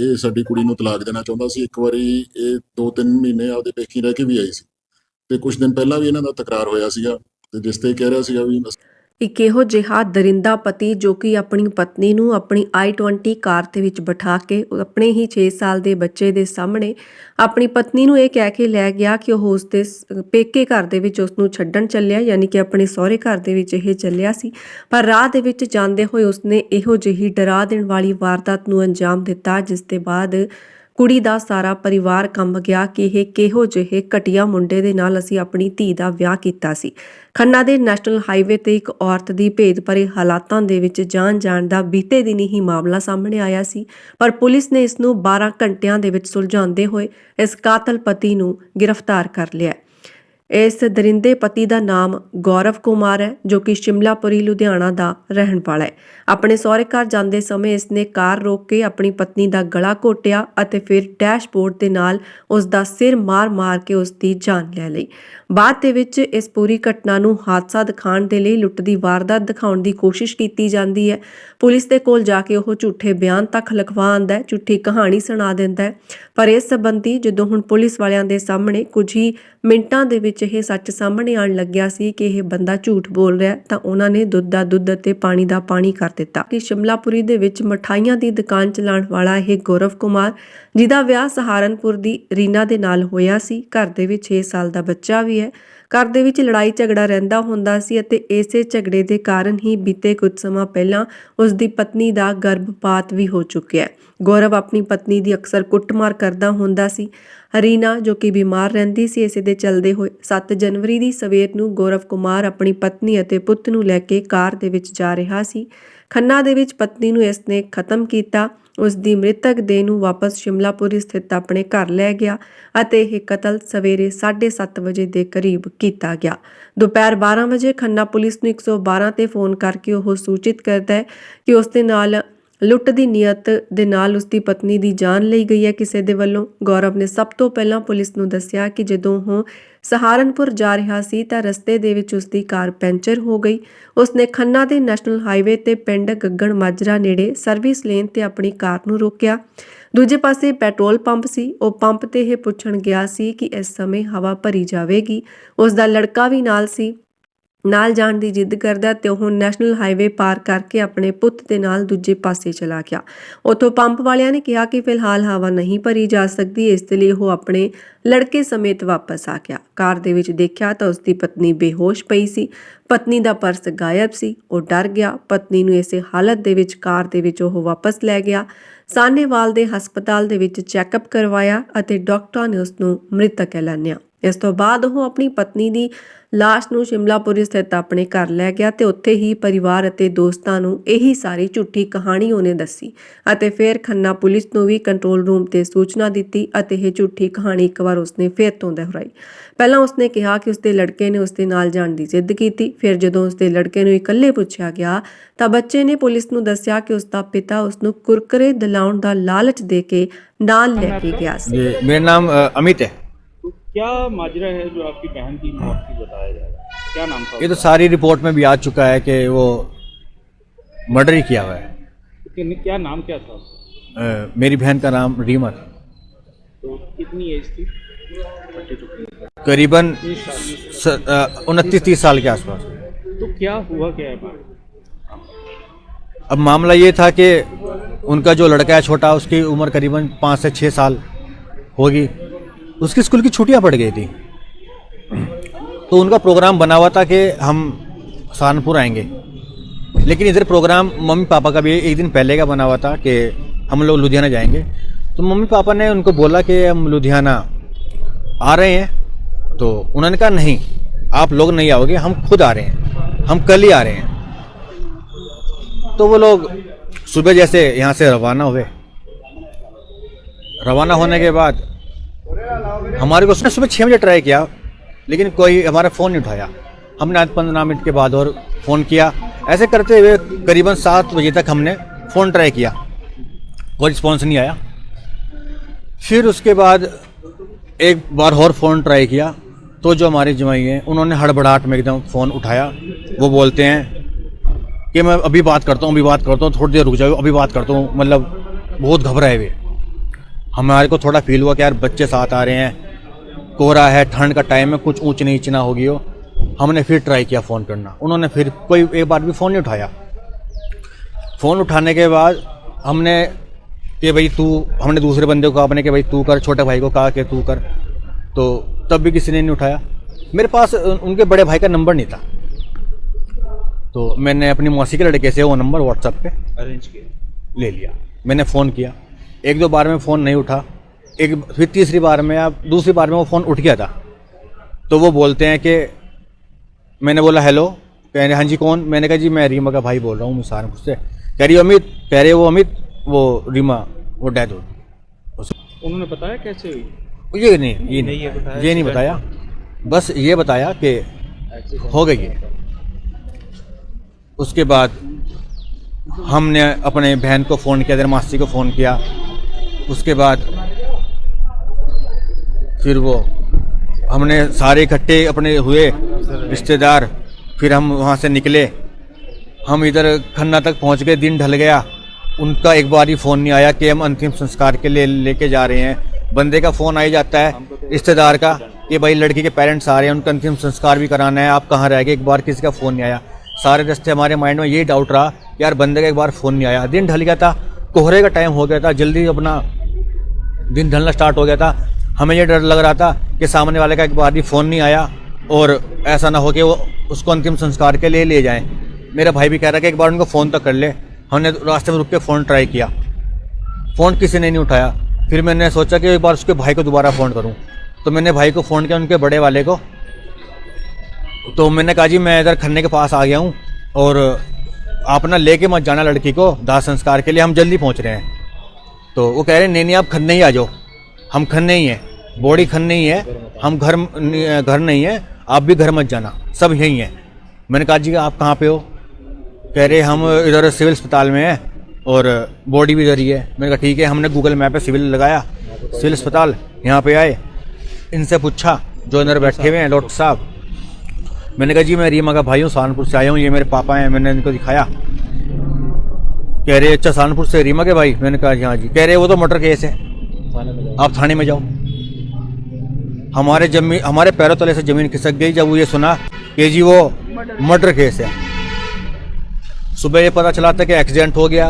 ਇਹ ਸਾਡੀ ਕੁੜੀ ਨੂੰ ਤਲਾਕ ਦੇਣਾ ਚਾਹੁੰਦਾ ਸੀ। ਇੱਕ ਵਾਰੀ ਇਹ 2-3 ਮਹੀਨੇ ਆਪਦੇ ਪੇਕੀ ਰਹਿ ਕੇ ਵੀ ਆਈ ਸੀ। ਤੇ ਕੁਝ ਦਿਨ ਪਹਿਲਾਂ ਵੀ ਇਹਨਾਂ ਦਾ ਤਕਰਾਰ ਹੋਇਆ ਸੀਗਾ। ਤੇ ਜਿਸ ਤੇ ਕਹਿ ਰਿਹਾ ਸੀਗਾ ਵੀ ਇੱਕ ਇਹੋ ਜਿਹਾ ਦਰਿੰਦਾ ਪਤੀ ਜੋ ਕਿ ਆਪਣੀ ਪਤਨੀ ਨੂੰ ਆਪਣੀ i20 ਕਾਰ ਦੇ ਵਿੱਚ ਬਿਠਾ ਕੇ ਆਪਣੇ ਹੀ 6 ਸਾਲ ਦੇ ਬੱਚੇ ਦੇ ਸਾਹਮਣੇ ਆਪਣੀ ਪਤਨੀ ਨੂੰ ਇਹ ਕਹਿ ਕੇ ਲੈ ਗਿਆ ਕਿ ਉਹ ਉਸ ਦੇ ਪੇਕੇ ਘਰ ਦੇ ਵਿੱਚ ਉਸ ਨੂੰ ਛੱਡਣ ਚੱਲਿਆ, ਯਾਨੀ ਕਿ ਆਪਣੇ ਸਹੁਰੇ ਘਰ ਦੇ ਵਿੱਚ ਇਹ ਚੱਲਿਆ ਸੀ। ਪਰ ਰਾਹ ਦੇ ਵਿੱਚ ਜਾਂਦੇ ਹੋਏ ਉਸਨੇ ਇਹੋ ਜਿਹੀ ਡਰਾ ਦੇਣ ਵਾਲੀ ਵਾਰਦਾਤ ਨੂੰ ਅੰਜਾਮ ਦਿੱਤਾ, ਜਿਸ ਦੇ ਬਾਅਦ ਕੁੜੀ ਦਾ ਸਾਰਾ ਪਰਿਵਾਰ ਕੰਬ ਗਿਆ ਕਿ ਇਹ ਕਿਹੋ ਜਿਹੇ ਘਟੀਆ ਮੁੰਡੇ ਦੇ ਨਾਲ ਅਸੀਂ ਆਪਣੀ ਧੀ ਦਾ ਵਿਆਹ ਕੀਤਾ ਸੀ। ਖੰਨਾ ਦੇ ਨੈਸ਼ਨਲ ਹਾਈਵੇ ਤੇ ਇੱਕ ਔਰਤ ਦੀ ਭੇਦ ਭਰੇ ਹਾਲਾਤਾਂ ਦੇ ਵਿੱਚ ਜਾਨ ਜਾਣ ਦਾ ਬੀਤੇ ਦਿਨ ਹੀ ਮਾਮਲਾ ਸਾਹਮਣੇ ਆਇਆ ਸੀ, ਪਰ ਪੁਲਿਸ ਨੇ ਇਸ ਨੂੰ 12 ਘੰਟਿਆਂ ਦੇ ਵਿੱਚ ਸੁਲਝਾਉਂਦੇ ਹੋਏ ਇਸ ਕਾਤਲ ਪਤੀ ਨੂੰ ਗ੍ਰਿਫਤਾਰ ਕਰ ਲਿਆ ਇਸ ਦਰਿੰਦੇ ਪਤੀ ਦਾ ਨਾਮ ਗੌਰਵ ਕੁਮਾਰ ਹੈ, ਜੋ ਕਿ ਸ਼ਿਮਲਾਪੁਰੀ, ਲੁਧਿਆਣਾ ਦਾ ਰਹਿਣ ਵਾਲਾ ਹੈ। ਆਪਣੇ ਸਹੁਰੇ ਘਰ ਜਾਂਦੇ ਸਮੇਂ ਇਸ ਨੇ ਕਾਰ ਰੋਕ ਕੇ ਆਪਣੀ ਪਤਨੀ ਦਾ ਗਲਾ ਘੋਟਿਆ ਅਤੇ ਫਿਰ ਡੈਸ਼ਬੋਰਡ ਦੇ ਨਾਲ ਉਸ ਦਾ ਸਿਰ ਮਾਰ-ਮਾਰ ਕੇ ਉਸ ਦੀ ਜਾਨ ਲੈ ਲਈ। ਬਾਅਦ ਦੇ ਵਿੱਚ ਇਸ ਪੂਰੀ ਘਟਨਾ ਨੂੰ ਹਾਦਸਾ ਦਿਖਾਉਣ ਦੇ ਲਈ ਲੁੱਟ ਦੀ ਵਾਰਦਾਤ ਦਿਖਾਉਣ ਦੀ ਕੋਸ਼ਿਸ਼ ਕੀਤੀ ਜਾਂਦੀ ਹੈ। ਪੁਲਿਸ ਦੇ ਕੋਲ ਜਾ ਕੇ ਉਹ ਝੂਠੇ ਬਿਆਨ ਤੱਕ ਲਿਖਵਾ ਆਂਦਾ ਹੈ, ਝੂਠੀ ਕਹਾਣੀ ਸੁਣਾ ਦਿੰਦਾ ਹੈ। ਪਰ ਇਸ ਸੰਬੰਧੀ ਜਦੋਂ ਹੁਣ ਪੁਲਿਸ ਵਾਲਿਆਂ ਦੇ ਸਾਹਮਣੇ ਕੁਝ ਹੀ ਮਿੰਟਾਂ ਦੇ ਵਿੱਚ ਇਹ ਸੱਚ ਸਾਹਮਣੇ ਆਉਣ ਲੱਗਿਆ ਸੀ ਕਿ ਇਹ ਬੰਦਾ ਝੂਠ ਬੋਲ ਰਿਹਾ ਤਾਂ ਉਹਨਾਂ ਨੇ ਦੁੱਧ ਦਾ ਦੁੱਧ ਅਤੇ ਪਾਣੀ ਦਾ ਪਾਣੀ ਕਰ ਦਿੱਤਾ। ਕਿ ਸ਼ਿਮਲਾਪੁਰੀ ਦੇ ਵਿੱਚ ਮਠਾਈਆਂ ਦੀ ਦੁਕਾਨ ਚਲਾਉਣ ਵਾਲਾ ਇਹ ਗੌਰਵ ਕੁਮਾਰ, ਜਿਹਦਾ ਵਿਆਹ ਸਹਾਰਨਪੁਰ ਦੀ ਰੀਨਾ ਦੇ ਨਾਲ ਹੋਇਆ ਸੀ, ਘਰ ਦੇ ਵਿੱਚ 6 ਸਾਲ ਦਾ ਬੱਚਾ ਵੀ ਹੈ। ਘਰ ਦੇ ਵਿੱਚ ਲੜਾਈ ਝਗੜਾ ਰਹਿੰਦਾ ਹੁੰਦਾ ਸੀ ਅਤੇ ਇਸੇ ਝਗੜੇ ਦੇ ਕਾਰਨ ਹੀ ਬੀਤੇ ਕੁਝ ਸਮਾਂ ਪਹਿਲਾਂ ਉਸ ਦੀ ਪਤਨੀ ਦਾ ਗਰਭਪਾਤ ਵੀ ਹੋ ਚੁੱਕਿਆ ਹੈ। ਗੌਰਵ ਆਪਣੀ ਪਤਨੀ ਦੀ ਅਕਸਰ ਕੁੱਟਮਾਰ ਕਰਦਾ ਹੁੰਦਾ ਸੀ। ਹਰੀਨਾ ਜੋ ਕਿ ਬਿਮਾਰ ਰਹਿੰਦੀ ਸੀ, ਇਸੇ ਦੇ ਚਲਦੇ ਹੋਏ 7 ਜਨਵਰੀ ਦੀ ਸਵੇਰ ਨੂੰ ਗੌਰਵ ਕੁਮਾਰ ਆਪਣੀ ਪਤਨੀ ਅਤੇ ਪੁੱਤ ਨੂੰ ਲੈ ਕੇ ਕਾਰ ਦੇ ਵਿੱਚ ਜਾ ਰਿਹਾ ਸੀ। ਖੰਨਾ ਦੇ ਵਿੱਚ ਪਤਨੀ ਨੂੰ ਇਸ ਨੇ ਖਤਮ ਕੀਤਾ। ਉਸ ਦੀ ਮ੍ਰਿਤਕ ਦੇਹ ਨੂੰ ਵਾਪਸ ਸ਼ਿਮਲਾਪੁਰੀ ਸਥਿਤ ਆਪਣੇ ਘਰ ਲੈ ਗਿਆ ਅਤੇ ਇਹ ਕਤਲ ਸਵੇਰੇ 7:30 ਵਜੇ ਦੇ ਕਰੀਬ ਕੀਤਾ ਗਿਆ। ਦੁਪਹਿਰ 12 ਵਜੇ ਖੰਨਾ ਪੁਲਿਸ ਨੂੰ 112 ਤੇ ਫੋਨ ਕਰਕੇ ਉਹ ਸੂਚਿਤ ਕਰਦਾ ਹੈ ਕਿ ਉਸ ਦੇ ਨਾਲ ਲੁੱਟ ਦੀ ਨੀਅਤ ਦੇ ਨਾਲ ਉਸ ਦੀ ਪਤਨੀ ਦੀ ਜਾਨ ਲਈ ਗਈ ਹੈ ਕਿਸੇ ਦੇ ਵੱਲੋਂ। ਗੌਰਵ ਨੇ ਸਭ ਤੋਂ ਪਹਿਲਾਂ ਪੁਲਿਸ ਨੂੰ ਦੱਸਿਆ ਕਿ ਜਦੋਂ ਉਹ ਸਹਾਰਨਪੁਰ ਜਾ ਰਿਹਾ ਸੀ ਤਾਂ ਰਸਤੇ ਦੇ ਵਿੱਚ ਉਸ ਦੀ ਕਾਰ ਪੈਂਚਰ ਹੋ ਗਈ। ਉਸਨੇ ਖੰਨਾ ਦੇ ਨੈਸ਼ਨਲ ਹਾਈਵੇ ਤੇ ਪਿੰਡ ਗੱਗਣ ਮਾਜਰਾ ਨੇੜੇ ਸਰਵਿਸ ਲੇਨ ਤੇ ਆਪਣੀ ਕਾਰ ਨੂੰ ਰੋਕਿਆ। ਦੂਜੇ ਪਾਸੇ ਪੈਟਰੋਲ ਪੰਪ ਸੀ। ਉਹ ਪੰਪ ਤੇ ਇਹ ਪੁੱਛਣ ਗਿਆ ਸੀ ਕਿ ਇਸ ਸਮੇਂ ਹਵਾ ਭਰੀ ਜਾਵੇਗੀ। ਉਸ ਦਾ ਲੜਕਾ ਵੀ ਨਾਲ ਸੀ। ਨਾਲ ਜਾਣ ਦੀ ਜਿੱਦ ਕਰਦਾ ਤੇ ਉਹ ਨੈਸ਼ਨਲ ਹਾਈਵੇ ਪਾਰ ਕਰਕੇ ਆਪਣੇ ਪੁੱਤ ਦੇ ਨਾਲ ਦੂਜੇ ਪਾਸੇ ਚਲਾ ਗਿਆ। ਉਥੋਂ ਪੰਪ ਵਾਲਿਆਂ ਨੇ ਕਿਹਾ ਕਿ ਫਿਲਹਾਲ ਹਵਾ ਨਹੀਂ ਭਰੀ ਜਾ ਸਕਦੀ, ਇਸ ਦੇ ਲਈ ਉਹ ਆਪਣੇ ਲੜਕੇ ਸਮੇਤ ਵਾਪਸ ਆ ਗਿਆ। ਕਾਰ ਦੇ ਵਿੱਚ ਦੇਖਿਆ ਤਾਂ ਉਸ ਦੀ ਪਤਨੀ ਬੇਹੋਸ਼ ਪਈ ਸੀ। ਪਤਨੀ ਦਾ ਪਰਸ ਗਾਇਬ ਸੀ, ਉਹ ਡਰ ਗਿਆ। ਪਤਨੀ ਨੂੰ ਇਸੇ ਹਾਲਤ ਦੇ ਵਿੱਚ ਕਾਰ ਦੇ ਵਿੱਚ ਉਹ ਵਾਪਸ ਲੈ ਗਿਆ। ਸਾਨੇਵਾਲ ਦੇ ਹਸਪਤਾਲ ਦੇ ਵਿੱਚ ਚੈੱਕਅਪ ਕਰਵਾਇਆ ਅਤੇ ਡਾਕਟਰਾਂ ਨੇ ਉਸ ਨੂੰ ਮ੍ਰਿਤਕ ਐਲਾਨਿਆ। ਇਸ ਤੋਂ ਬਾਅਦ ਉਹ ਆਪਣੀ ਪਤਨੀ ਦੀ ਲਾਸ਼ ਨੂੰ ਸ਼ਿਮਲਾਪੁਰੀ ਸਥਿਤ ਆਪਣੇ ਘਰ ਲੈ ਗਿਆ ਤੇ ਉੱਥੇ ਹੀ ਪਰਿਵਾਰ ਅਤੇ ਦੋਸਤਾਂ ਨੂੰ ਇਹੀ ਸਾਰੀ ਝੂਠੀ ਕਹਾਣੀ ਉਹਨੇ ਦੱਸੀ ਅਤੇ ਫਿਰ ਖੰਨਾ ਪੁਲਿਸ ਨੂੰ ਵੀ ਕੰਟਰੋਲ ਰੂਮ ਤੇ ਸੂਚਨਾ ਦਿੱਤੀ ਅਤੇ ਇਹ ਝੂਠੀ ਕਹਾਣੀ ਇੱਕ ਵਾਰ ਉਸਨੇ ਫਿਰ ਤੋਂ ਦੁਹਰਾਈ। ਪਹਿਲਾਂ ਉਸਨੇ ਕਿਹਾ ਕਿ ਉਸਦੇ ਲੜਕੇ ਨੇ ਉਸਦੇ ਨਾਲ ਜਾਣ ਦੀ ਜ਼ਿੱਦ ਕੀਤੀ, ਫਿਰ ਜਦੋਂ ਉਸਦੇ ਲੜਕੇ ਨੂੰ ਇਕੱਲੇ ਪੁੱਛਿਆ ਗਿਆ ਤਾਂ ਬੱਚੇ ਨੇ ਪੁਲਿਸ ਨੂੰ ਦੱਸਿਆ ਕਿ ਉਸਦਾ ਪਿਤਾ ਉਸਨੂੰ ਕੁਰਕਰੇ ਦਿਲਾਉਣ ਦਾ ਲਾਲਚ ਦੇ ਕੇ ਨਾਲ ਲੈ ਕੇ ਗਿਆ ਸੀ। ਮੇਰਾ ਨਾਮ ਅਮਿਤ ਹੈ। क्या माजरा है जो आपकी बहन की मौत की बताया जा रहा है? क्या नाम था ये तो सारी रिपोर्ट में भी आ चुका है कि वो मर्डर ही किया हुआ है। क्या नाम क्या था अ, मेरी बहन का नाम रीमा था। तो कितनी एज थी? करीबन उनतीस तीस साल के आसपास। तो क्या हुआ क्या है अब मामला ये था कि उनका जो लड़का है छोटा उसकी उम्र करीबन पाँच से छः साल होगी। उसकी स्कूल की छुट्टियाँ पड़ गई थी। तो उनका प्रोग्राम बना हुआ था कि हम सहारनपुर आएँगे। लेकिन इधर प्रोग्राम मम्मी पापा का भी एक दिन पहले का बना हुआ था कि हम लोग लुधियाना जाएँगे। तो मम्मी पापा ने उनको बोला कि हम लुधियाना आ रहे हैं। तो उन्होंने कहा, नहीं, आप लोग नहीं आओगे, हम खुद आ रहे हैं। हम कल ही आ रहे हैं। तो वो लोग सुबह जैसे यहाँ से रवाना हुए। रवाना होने के बाद हमारे को उसने सुबह छः बजे ट्राई किया, लेकिन कोई हमारा फ़ोन नहीं उठाया। हमने आज पंद्रह मिनट के बाद और फ़ोन किया। ऐसे करते हुए करीबन सात बजे तक हमने फ़ोन ट्राई किया। कोई रिस्पॉन्स नहीं आया। फिर उसके बाद एक बार और फ़ोन ट्राई किया। तो जो हमारे जवाई हैं, उन्होंने हड़बड़ाहट में एकदम फ़ोन उठाया। वो बोलते हैं कि मैं अभी बात करता हूँ, अभी बात करता हूँ, थोड़ी देर रुक जाओ, अभी बात करता हूँ। मतलब बहुत घबराए हुए। हमारे को थोड़ा फील हुआ कि यार बच्चे साथ आ रहे हैं। कोहरा है ठंड का टाइम है कुछ ऊंच नीच ना होगी हो। हमने फिर ट्राई किया फ़ोन करना। उन्होंने फिर कोई एक बार भी फ़ोन नहीं उठाया। फ़ोन उठाने के बाद हमने कि भाई तू हमने दूसरे बंदे को कहा अपने कि भाई तू कर छोटे भाई को कहा कि तू कर। तो तब भी किसी ने नहीं उठाया। मेरे पास उनके बड़े भाई का नंबर नहीं था। तो मैंने अपनी मौसी के लड़के से वो नंबर व्हाट्सएप पे अरेंज किया। ले लिया। मैंने फ़ोन किया। एक दो बार में फ़ोन नहीं उठा एक फिर तीसरी बार में या दूसरी बार में वो फ़ोन उठ गया था। तो वो बोलते हैं कि मैंने बोला हेलो। कह रहे हाँ जी कौन? मैंने कहा जी मैं रीमा का भाई बोल रहा हूँ सहारनपुर से कह रही अमित। कह रहे वो अमित वो रीमा वो डेथ हो गई उन्होंने बताया कैसे हुई? ये नहीं ये नहीं नहीं ये बताया ये नहीं बताया। बस ये बताया कि हो गई है। उसके बाद हमने अपने बहन को फ़ोन किया इधर मासी को फ़ोन किया। उसके बाद फिर वो हमने सारे इकट्ठे अपने हुए रिश्तेदार, फिर हम वहाँ से निकले। हम इधर खन्ना तक पहुँच गए, दिन ढल गया। उनका एक बार ही फ़ोन नहीं आया कि हम अंतिम संस्कार के लिए लेके जा रहे हैं। बंदे का फ़ोन आ ही जाता है, रिश्तेदार का, कि भाई लड़की के पेरेंट्स आ रहे हैं, उनका अंतिम संस्कार भी कराना है, आप कहाँ रह गए? एक बार किसी का फ़ोन नहीं आया। सारे रास्ते हमारे माइंड में यही डाउट रहा यार बंदे का एक बार फ़ोन नहीं आया। दिन ढल गया था, कोहरे का टाइम हो गया था, जल्दी अपना दिन ढलना स्टार्ट हो गया था। हमें ये डर लग रहा था कि सामने वाले का एक बार भी फ़ोन नहीं आया और ऐसा ना हो कि वो उसको अंतिम संस्कार के लिए ले जाएँ। मेरा भाई भी कह रहा कि एक बार उनको फ़ोन तो कर ले। हमने रास्ते में रुक के फ़ोन ट्राई किया। फ़ोन किसी ने नहीं उठाया। फिर मैंने सोचा कि एक बार उसके भाई को दोबारा फ़ोन करूँ। तो मैंने भाई को फ़ोन किया, उनके बड़े वाले को। तो मैंने कहा, जी, मैं इधर खन्ने के पास आ गया हूँ और आप ना लेके मत जाना लड़की को। दाह संस्कार के लिए हम जल्दी पहुँच रहे हैं। तो वो कह रहे, नहीं नहीं, आप खन्ने ही आ जाओ। हम खन्ने ही हैं। बॉडी खन्ने ही है। हम घर घर नहीं है। आप भी घर मत जाना। सब यहीं हैं। मैंने कहा, जी, आप कहाँ पे हो? कह रहे, हम इधर सिविल अस्पताल में हैं और बॉडी भी इधर ही है। मैंने कहा, ठीक है। हमने गूगल मैप पे सिविल लगाया। सिविल अस्पताल यहाँ पे आए। इनसे पूछा, जो अंदर बैठे हुए हैं, डॉक्टर साहब। मैंने कहा, जी, मैं रीमा का भाई हूँ, सहारनपुर से आया हूँ। ये मेरे पापा हैं। मैंने इनको दिखाया। कह रहे अच्छा सहारनपुर से रीमा के भाई। मैंने कहा हाँ जी। कह रहे वो तो मर्डर केस है। आप थाने में जाओ। हमारे ज़मीन हमारे पैरों तले से ज़मीन खिसक गई जब वो ये सुना कि जी वो मर्डर केस है। सुबह ये पता चला था कि एक्सीडेंट हो गया।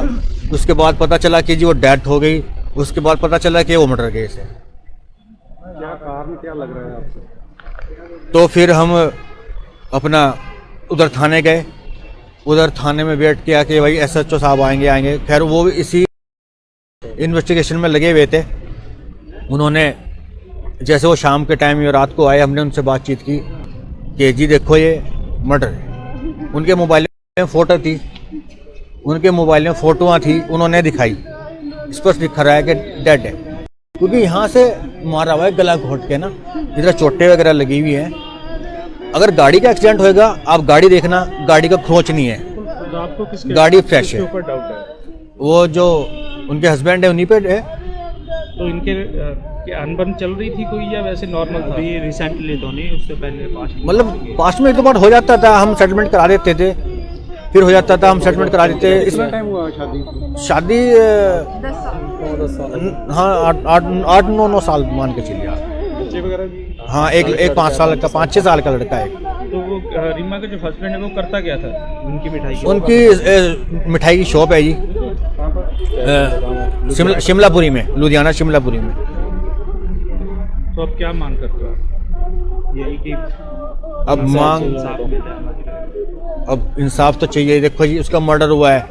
उसके बाद पता चला कि जी वो डेथ हो गई। उसके बाद पता चला कि वो मर्डर केस है। क्या कारण क्या लग रहा है आपको? तो फिर हम अपना उधर थाने गए। उधर थाने में किया कि भाई एस एच ओ साहब आएँगे आएँगे। खैर, वो भी इसी इन्वेस्टिगेशन में लगे हुए थे। उन्होंने, जैसे वो शाम के टाइम या रात को आए, हमने उनसे बातचीत की कि, जी देखो ये मर्डर है। उनके मोबाइल में फ़ोटो थी। उनके मोबाइल में फ़ोटोआँ थी, उन्होंने दिखाई। स्पष्ट दिख रहा है कि डेड है। क्योंकि यहाँ से मारा हुआ है गला घोट के ना, इधर चोटें वगैरह लगी हुई हैं। अगर गाड़ी का एक्सीडेंट होएगा आप गाड़ी देखना गाड़ी का खरोच नहीं है। तो आपको किसके गाड़ी किसके है। ऊपर डाउट है? वो जो उनके हस्बैंड है उन्हीं पे है। तो इनके अनबन चल रही थी कोई या वैसे नॉर्मल था? अभी रिसेंटली तो नहीं उससे पहले पास मतलब पास्ट में एक दो बार हो जाता था हम सेटलमेंट करा देते थे। फिर हो जाता था हम सेटलमेंट करा देते इसमें टाइम हुआ शादी शादी हाँ आठ आठ आठ नौ नौ साल मान के चलिए आप। बच्चे वगैरह भी? हाँ एक एक पाँच साल का पाँच छः साल का लड़का है। तो वो रीमा का जो हस्बैंड है वो करता क्या था? उनकी मिठाई की उनकी मिठाई की शॉप है जी। शिमला शिमलापुरी में लुधियाना शिमलापुरी में। तो अब क्या मांग करते हो? यही कि अब मांग अब इंसाफ तो चाहिए देखो जी उसका मर्डर हुआ है।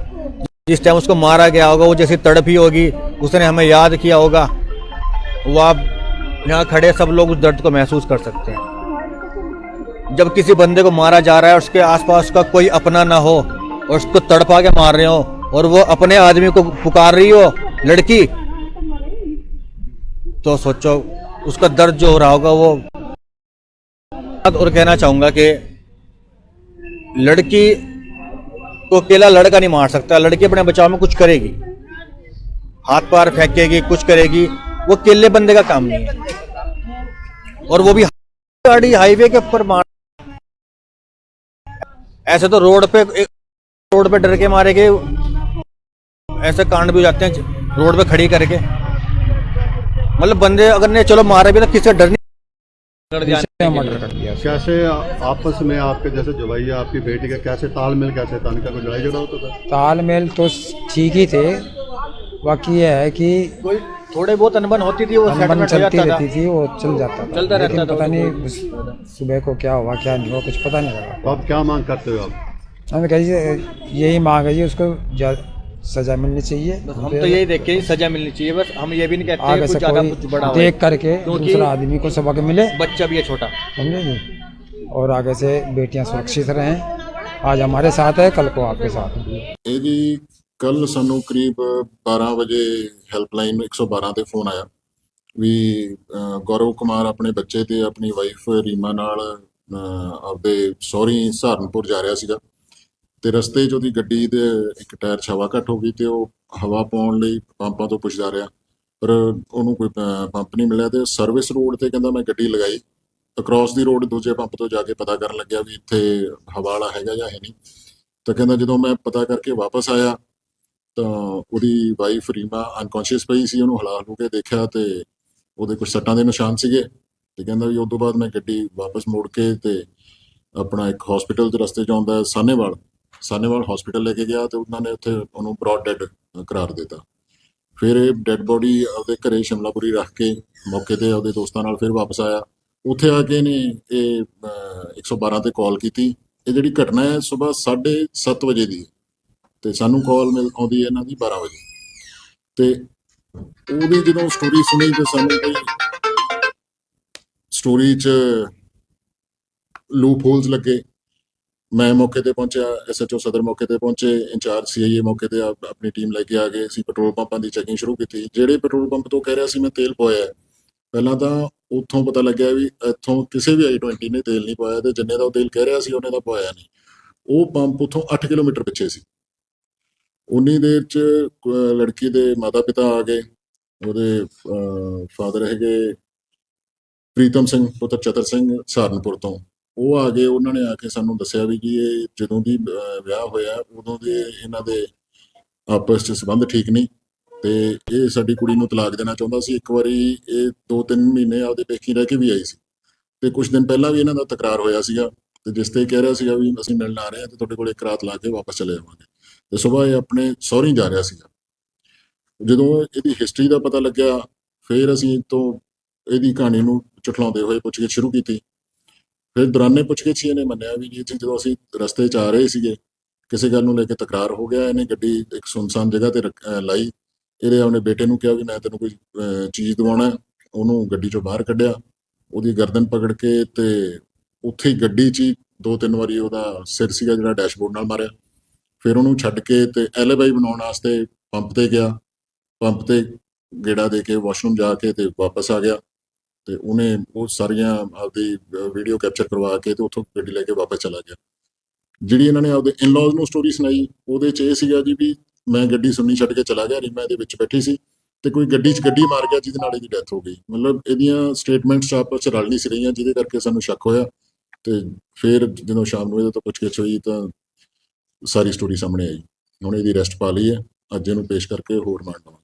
जिस टाइम उसको मारा गया होगा वो जैसी तड़पी होगी उसने हमें याद किया होगा। वो आप यहाँ खड़े सब लोग उस दर्द को महसूस कर सकते हैं। जब किसी बंदे को मारा जा रहा है, उसके आसपास का कोई अपना ना हो, और उसको तड़पा के मार रहे हो, और वो अपने आदमी को पुकार रही हो, लड़की तो सोचो, उसका दर्द जो हो रहा होगा, वो और कहना चाहूँगा कि लड़की को अकेला लड़का नहीं मार सकता, लड़की अपने बचाव में कुछ करेगी। हाथ पार फेंकेगी, कुछ करेगी वो अकेले बंदे का काम नहीं है। और वो भी गाड़ी हाईवे के ऊपर मार ऐसे तो रोड पे एक रोड पे डर के मारे गए ऐसे कांड भी हो जाते हैं रोड पे खड़ी करके। मतलब बंदे अगर ने चलो मारे भी तो किसी का डर नहीं के। कैसे आपस में आपके जैसे जवाई आपकी बेटी का कैसे तालमेल कैसे था इनका कोई लड़ाई झगड़ा होता था? तालमेल तो ठीक ही थे बाकी यह है कि कोई थोड़े बहुत अनबन होती थी वो अनबन चलती रहती थी वो चल जाता था। चलता रहता पता नहीं सुबह को क्या हुआ क्या नहीं हुआ कुछ पता नहीं लगा। अब क्या मांग करते हो आप? हमें कहिए यही मांग है उसको सजा मिलनी चाहिए। हम तो यही देख के सजा मिलनी चाहिए बस हम ये भी नहीं कहते आगे कुछ ज़्यादा कुछ बड़ा देख करके दूसरा आदमी को सबक मिले। बच्चा भी है छोटा। समझे जी? और आगे से बेटियाँ सुरक्षित रहें। आज हमारे साथ है कल को आपके साथ। ਕੱਲ ਸਾਨੂੰ ਕਰੀਬ 12 ਵਜੇ ਹੈਲਪਲਾਈਨ 112 ਤੇ ਫੋਨ ਆਇਆ ਵੀ ਗੌਰਵ ਕੁਮਾਰ ਆਪਣੇ ਬੱਚੇ ਤੇ ਆਪਣੀ ਵਾਈਫ ਰੀਮਾ ਨਾਲ ਆਪਦੇ ਸਹੁਰੀ ਸਹਾਰਨਪੁਰ ਜਾ ਰਿਹਾ ਸੀਗਾ ਤੇ ਰਸਤੇ 'ਚ ਉਹਦੀ ਗੱਡੀ ਦੇ ਇੱਕ ਟਾਇਰ 'ਚ ਹਵਾ ਘੱਟ ਹੋ ਗਈ ਤੇ ਉਹ ਹਵਾ ਪਾਉਣ ਲਈ ਪੰਪਾਂ ਤੋਂ ਪੁੱਛਦਾ ਰਿਹਾ, ਪਰ ਉਹਨੂੰ ਕੋਈ ਪੰਪ ਨਹੀਂ ਮਿਲਿਆ ਤੇ ਸਰਵਿਸ ਰੋਡ ਤੇ ਕਹਿੰਦਾ ਮੈਂ ਗੱਡੀ ਲਗਾਈ। ਅਕ੍ਰੋਸ ਦੀ ਰੋਡ ਦੂਜੇ ਪੰਪ ਤੋਂ ਜਾ ਕੇ ਪਤਾ ਕਰਨ ਲੱਗਿਆ ਵੀ ਇੱਥੇ ਹਵਾ ਵਾਲਾ ਹੈਗਾ ਜਾਂ ਹੈ ਨਹੀਂ। ਤਾਂ ਕਹਿੰਦਾ ਜਦੋਂ ਮੈਂ ਪਤਾ ਕਰਕੇ ਵਾਪਸ ਆਇਆ ਤਾਂ ਉਹਦੀ ਵਾਈਫ ਰੀਮਾ ਅਨਕੌਂਸ਼ੀਅਸ ਪਈ ਸੀ ਉਹਨੂੰ ਹਲਾ ਹਲੂ ਕੇ ਦੇਖਿਆ ਤੇ ਉਹਦੇ ਕੁਝ ਸੱਟਾਂ ਦੇ ਨਿਸ਼ਾਨ ਸੀਗੇ ਤੇ ਕਹਿੰਦਾ ਵੀ ਉਸ ਤੋਂ ਬਾਅਦ ਮੈਂ ਗੱਡੀ ਵਾਪਸ ਮੋੜ ਕੇ ਤੇ ਆਪਣਾ ਇੱਕ ਹਸਪੀਟਲ ਦੇ ਰਸਤੇ 'ਚ ਆਉਂਦਾ ਸਾਨੇਵਾਲ ਸਾਨੇਵਾਲ ਹਸਪੀਟਲ ਲੈ ਕੇ ਗਿਆ ਤੇ ਉਹਨਾਂ ਨੇ ਉੱਥੇ ਉਹਨੂੰ ਬ੍ਰੌਡ ਡੈਡ ਕਰਾਰ ਦਿੱਤਾ। ਫਿਰ ਇਹ ਡੈੱਡ ਬੋਡੀ ਆਪਦੇ ਘਰੇ ਸ਼ਿਮਲਾਪੁਰੀ ਰੱਖ ਕੇ ਮੌਕੇ ਤੇ ਆਪਦੇ ਦੋਸਤਾਂ ਨਾਲ ਫਿਰ ਵਾਪਸ ਆਇਆ। ਉੱਥੇ ਆ ਕੇ ਨੇ ਇਹ ਅਹ, 112 ਤੇ ਕਾਲ ਕੀਤੀ। ਇਹ ਜਿਹੜੀ ਘਟਨਾ ਹੈ ਸਵੇਰ 7:30 ਵਜੇ ਦੀ ਤੇ ਸਾਨੂੰ ਕਾਲ ਮਿਲ ਆਉਂਦੀ ਹੈ ਇਹਨਾਂ ਦੀ 12 ਵਜੇ। ਤੇ ਉਹਦੀ ਜਦੋਂ ਸਟੋਰੀ ਸੁਣੀ ਤੇ ਸਾਨੂੰ ਕੋਈ ਸਟੋਰੀ 'ਚ ਲੂਪ ਹੋਲਸ ਲੱਗੇ। ਮੈਂ ਮੌਕੇ ਤੇ ਪਹੁੰਚਿਆ ਐਸਐਚਓ ਸਦਰ ਮੌਕੇ ਤੇ ਪਹੁੰਚੇ, ਇੰਚਾਰਜ ਸੀਆਈਏ ਮੌਕੇ ਤੇ ਆਪਣੀ ਟੀਮ ਲੈ ਕੇ ਆ ਗਏ। ਅਸੀਂ ਪੈਟਰੋਲ ਪੰਪਾਂ ਦੀ ਚੈਕਿੰਗ ਸ਼ੁਰੂ ਕੀਤੀ। ਜਿਹੜੇ ਪੈਟਰੋਲ ਪੰਪ ਤੋਂ ਕਹਿ ਰਿਹਾ ਸੀ ਮੈਂ ਤੇਲ ਪਵਾਇਆ ਪਹਿਲਾਂ ਤਾਂ ਉੱਥੋਂ ਪਤਾ ਲੱਗਿਆ ਵੀ ਇੱਥੋਂ ਕਿਸੇ ਵੀ i20 ਨੇ ਤੇਲ ਨਹੀਂ ਪਵਾਇਆ ਤੇ ਜਿੰਨੇ ਦਾ ਉਹ ਤੇਲ ਕਹਿ ਰਿਹਾ ਸੀ ਉਹਨੇ ਦਾ ਪਵਾਇਆ ਨਹੀਂ। ਉਹ ਪੰਪ ਉੱਥੋਂ 8 ਕਿਲੋਮੀਟਰ ਪਿੱਛੇ ਸੀ। ਉਨੀ ਦੇਰ ਚ ਲੜਕੀ ਦੇ ਮਾਤਾ ਪਿਤਾ ਆ ਗਏ। ਉਹਦੇ ਫਾਦਰ ਹੈਗੇ ਪ੍ਰੀਤਮ ਸਿੰਘ, ਪੁੱਤਰ ਚਤਰ ਸਿੰਘ, ਸਹਾਰਨਪੁਰ ਤੋਂ। ਉਹ ਆ ਗਏ, ਉਹਨਾਂ ਨੇ ਆ ਕੇ ਸਾਨੂੰ ਦੱਸਿਆ ਵੀ ਕਿ ਇਹ ਜਦੋਂ ਦੀ ਵਿਆਹ ਹੋਇਆ, ਉਦੋਂ ਦੇ ਇਹਨਾਂ ਦੇ ਆਪਸ ਚ ਸੰਬੰਧ ਠੀਕ ਨਹੀਂ। ਤੇ ਇਹ ਸਾਡੀ ਕੁੜੀ ਨੂੰ ਤਲਾਕ ਦੇਣਾ ਚਾਹੁੰਦਾ ਸੀ। ਇੱਕ ਵਾਰੀ ਇਹ 2-3 ਮਹੀਨੇ ਆਪਦੇ ਪੇਕੀ ਰਹਿ ਕੇ ਵੀ ਆਈ ਸੀ। ਤੇ ਕੁਝ ਦਿਨ ਪਹਿਲਾਂ ਵੀ ਇਹਨਾਂ ਦਾ ਤਕਰਾਰ ਹੋਇਆ ਸੀਗਾ। ਤੇ ਜਿਸ ਤੇ ਕਹਿ ਰਿਹਾ ਸੀਗਾ ਵੀ ਅਸੀਂ ਮਿਲਣ ਆ ਰਹੇ ਹਾਂ ਤੇ ਤੁਹਾਡੇ ਕੋਲ ਇੱਕ ਰਾਤ ਲਾ ਕੇ ਵਾਪਸ ਚਲੇ ਜਾਵਾਂਗੇ। ਤੇ ਸਵੇਰ ਇਹ ਆਪਣੇ ਸਹੁਰੀ ਜਾ ਰਿਹਾ ਸੀਗਾ। ਜਦੋਂ ਇਹਦੀ ਹਿਸਟਰੀ ਦਾ ਪਤਾ ਲੱਗਿਆ ਫਿਰ ਅਸੀਂ ਤੋਂ ਇਹਦੀ ਕਹਾਣੀ ਨੂੰ ਚਟਲਾਉਂਦੇ ਹੋਏ ਪੁੱਛਗਿੱਛ ਸ਼ੁਰੂ ਕੀਤੀ। ਫਿਰ ਦੌਰਾਨੇ ਪੁੱਛਗਿੱਛ ਹੀ ਇਹਨੇ ਮੰਨਿਆ ਵੀ ਜੀ ਜਦੋਂ ਅਸੀਂ ਰਸਤੇ 'ਚ ਆ ਰਹੇ ਸੀਗੇ ਕਿਸੇ ਗੱਲ ਨੂੰ ਲੈ ਕੇ ਤਕਰਾਰ ਹੋ ਗਿਆ ਇਹਨੇ ਗੱਡੀ ਇੱਕ ਸੁਨਸਾਨ ਜਗ੍ਹਾ ਤੇ ਰੱਖ- ਲਾਈ। ਇਹਦੇ ਆਪਣੇ ਬੇਟੇ ਨੂੰ ਕਿਹਾ ਵੀ ਮੈਂ ਤੈਨੂੰ ਕੋਈ ਅਹ, ਚੀਜ਼ ਦਿਵਾਉਣਾ ਉਹਨੂੰ ਗੱਡੀ 'ਚੋਂ ਬਾਹਰ ਕੱਢਿਆ। ਉਹਦੀ ਗਰਦਨ ਪਕੜ ਕੇ ਤੇ ਉੱਥੇ ਹੀ ਗੱਡੀ 'ਚ ਹੀ ਦੋ ਤਿੰਨ ਵਾਰੀ ਉਹਦਾ ਸਿਰ ਸੀਗਾ ਜਿਹੜਾ ਡੈਸ਼ਬੋਰਡ ਨਾਲ ਮਾਰਿਆ। ਫਿਰ ਉਹਨੂੰ ਛੱਡ ਕੇ ਤੇ ਐਲਏਬਾਈ ਬਣਾਉਣ ਵਾਸਤੇ ਪੰਪ ਤੇ ਗਿਆ। ਪੰਪ ਤੇ ਗੇੜਾ ਦੇ ਕੇ, ਵਾਸ਼ਰੂਮ ਜਾ ਕੇ ਤੇ ਵਾਪਸ ਆ ਗਿਆ। ਤੇ ਉਹਨੇ ਉਹ ਸਾਰੀਆਂ ਆਪਦੀ ਵੀਡੀਓ ਕੈਪਚਰ ਕਰਵਾ ਕੇ ਤੇ ਉੱਥੋਂ ਗੱਡੀ ਲੈ ਕੇ ਵਾਪਸ ਚਲਾ ਗਿਆ। ਜਿਹੜੀ ਇਹਨਾਂ ਨੇ ਆਪਦੇ ਇਨ-ਲॉज ਨੂੰ ਸਟੋਰੀ ਸੁਣਾਈ, ਉਹਦੇ 'ਚ ਇਹ ਸੀਗਾ ਜੀ ਵੀ ਮੈਂ ਗੱਡੀ ਸੁਣਨੀ ਛੱਡ ਕੇ ਚਲਾ ਗਿਆ, ਰੀਮਾ ਇਹਦੇ ਵਿੱਚ ਬੈਠੀ ਸੀ ਤੇ ਕੋਈ ਗੱਡੀ 'ਚ ਗੱਡੀ ਮਾਰ ਗਿਆ ਜਿਹਦੇ ਨਾਲ ਇਹਦੀ ਡੈਥ ਹੋ ਗਈ। ਮਤਲਬ ਇਹਦੀਆਂ ਸਟੇਟਮੈਂਟਸ ਆਪਸ 'ਚ ਰਲ ਨਹੀਂ ਸੀ ਰਹੀਆਂ, ਜਿਹਦੇ ਕਰਕੇ ਸਾਨੂੰ ਸ਼ੱਕ ਹੋਇਆ। ਤੇ ਫਿਰ ਜਦੋਂ ਸ਼ਾਮ ਨੂੰ ਇਹਦੇ ਤੋਂ ਪੁੱਛਗਿੱਛ ਹੋਈ ਤਾਂ ਸਾਰੀ ਸਟੋਰੀ ਸਾਹਮਣੇ ਆਈ। ਹੁਣ ਇਹਦੀ ਰੈਸਟ ਪਾ ਲਈ ਹੈ। ਅੱਜ ਇਹਨੂੰ ਪੇਸ਼ ਕਰਕੇ ਹੋਰ ਮਾਰ ਦਵਾਂਗੇ।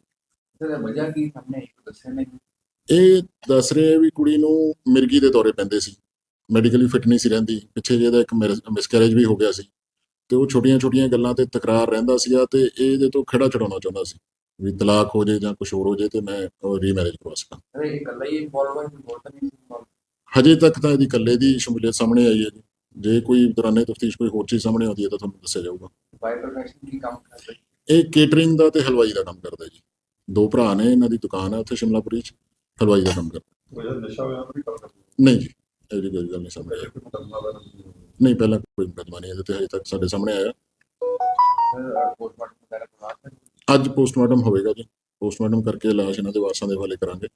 ਇਹ ਦੱਸ ਰਹੇ ਆ ਵੀ ਕੁੜੀ ਨੂੰ ਮਿਰਗੀ ਦੇ ਦੌਰੇ ਪੈਂਦੇ ਸੀ। ਮੈਡੀਕਲੀ ਫਿਟ ਨਹੀਂ ਸੀ ਰਹਿੰਦੀ। ਪਿੱਛੇ ਜਿਹਦਾ ਇੱਕ ਮਿਸਕੈਰੇਜ ਵੀ ਹੋ ਗਿਆ ਸੀ। ਤੇ ਉਹ ਛੋਟੀਆਂ-ਛੋਟੀਆਂ ਗੱਲਾਂ ਤੇ ਤਕਰਾਰ ਰਹਿੰਦਾ ਸੀਗਾ ਤੇ ਇਹ ਇਹਦੇ ਤੋਂ ਖੜਾ ਚੜਾਉਣਾ ਚਾਹੁੰਦਾ ਸੀ ਵੀ ਤਲਾਕ ਹੋ ਜੇ ਜਾਂ ਕੁਝ ਹੋਰ ਹੋ ਜੇ ਤੇ ਮੈਂ ਰੀਮੈਰਿਜ ਕਰਵਾ ਸਕਾਂ। ਹਜੇ ਤੱਕ ਤਾਂ ਇਹਦੀ ਇਕੱਲੇ ਦੀ ਸ਼ਮੂਲੀਅਤ ਸਾਹਮਣੇ ਆਈ ਹੈ ਜੀ। ਜੇ ਕੋਈ ਦੌਰਾਨੇ ਤਫਤੀਸ਼ ਕੋਈ ਹੋਰ ਚੀਜ਼ ਸਾਹਮਣੇ ਆਉਂਦੀ ਹੈ ਤਾਂ ਤੁਹਾਨੂੰ ਦੱਸਿਆ ਜਾਊਗਾ। ਇਹ ਕੇਟਰਿੰਗ ਦਾ ਤੇ ਹਲਵਾਈ ਦਾ ਕੰਮ ਕਰਦਾ ਜੀ। ਦੋ ਭਰਾ ਨੇ ਇਹਨਾਂ ਦੀ ਦੁਕਾਨ ਹੈ ਉੱਥੇ ਸ਼ਿਮਲਾਪੁਰੀ ਚ ਹਲਵਾਈ ਦਾ ਕੰਮ ਕਰਦਾ। ਕੋਈ ਨਸ਼ਾ ਹੋਇਆ ਨਹੀਂ ਕਰਦਾ? ਨਹੀਂ ਜੀ ਇਹਦੀ ਕੋਈ ਗੱਲ ਨਹੀਂ ਸਾਹਮਣੇ ਆਈ। ਨਹੀਂ ਪਹਿਲਾਂ ਕੋਈ ਮੁਕੱਦਮਾ ਨਹੀਂ ਇਹਦੇ ਤੇ ਹਜੇ ਤੱਕ ਸਾਡੇ ਸਾਹਮਣੇ ਆਇਆ। ਅੱਜ ਪੋਸਟਮਾਰਟਮ ਹੋਵੇਗਾ ਜੀ। ਪੋਸਟਮਾਰਟਮ ਕਰਕੇ ਲਾਸ਼ ਇਹਨਾਂ ਦੇ ਵਾਰਸਾਂ ਦੇ ਹਵਾਲੇ ਕਰਾਂਗੇ।